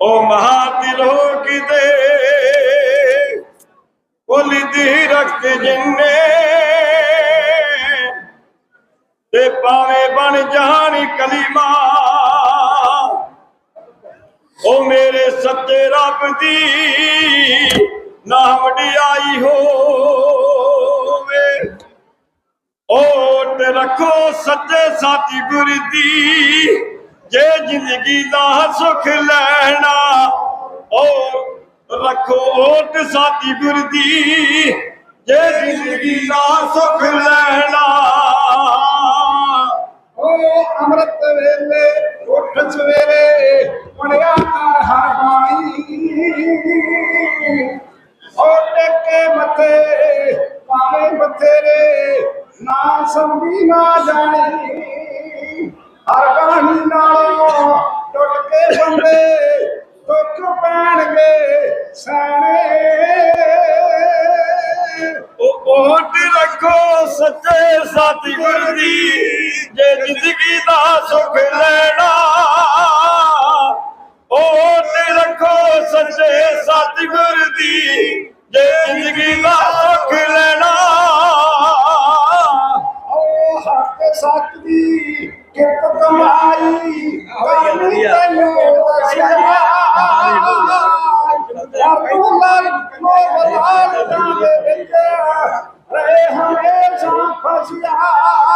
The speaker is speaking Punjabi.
ਉਹ ਮਹਾ ਦਿਲੋ ਕਿਤੇ ਕੋਲੀ ਦੀ ਰੱਖ ਜਿੰਨੇ। ਤੇ ਪਾਵੇਂ ਬਣ ਜਾਣੀ ਕਲੀਮਾ, ਉਹ ਮੇਰੇ ਸੱਚੇ ਰੱਬ ਦੀ ਨਾਮ ਵਡਿਆਈ ਹੋਵੇ। ਓਟ ਰੱਖੋ ਸੱਚੇ ਸਾਥੀ ਗੁਰ ਦੀ ਜੇ ਜ਼ਿੰਦਗੀ ਦਾ ਸੁਖ ਲੈਣਾ ਓ ਰੱਖੋ ਓਟ ਸਾਥੀ ਗੁਰ ਦੀ ਜੇ ਜ਼ਿੰਦਗੀ ਦਾ ਸੁਖ ਲੈਣਾ, ਓ ਅੰਮ੍ਰਿਤ ਵੇਲੇ, ਉੱਠ ਸਵੇਰੇ ਪੜਿਆ ਕਰ ਹਰ ਬਾਣੀ। ਓ ਟੇਕੇ ਮੱਥੇ ਪਾਵੇਂ ਬਥੇਰੇ, ਨਾ ਸਮਝੀ, ਨਾ ਜਾਣੀ। ਹਰ ਕਹਾਣੀ ਨਾਲੋਂ ਟੁੱਟ ਕੇ ਬੰਦੇ ਦੁੱਖ ਪੈਣਗੇ ਸਾਰੇ ਉਹ ਓਟ ਰੱਖੋ ਸੱਚੇ ਸਾਥੀ ਗੁਰ ਦੀ ਜੇ ਜ਼ਿੰਦਗੀ ਦਾ ਸੁਖ ਲੈਣਾ। ਓਟ ਰੱਖੋ ਸੱਚੇ ਸਾਥੀ ਗੁਰ ਦੀ ਜੇ ਜ਼ਿੰਦਗੀ ਦਾ ਸੁਖ ਲੈਣਾ। ਓ ਹੱਕ ਸੱਚ Yeah.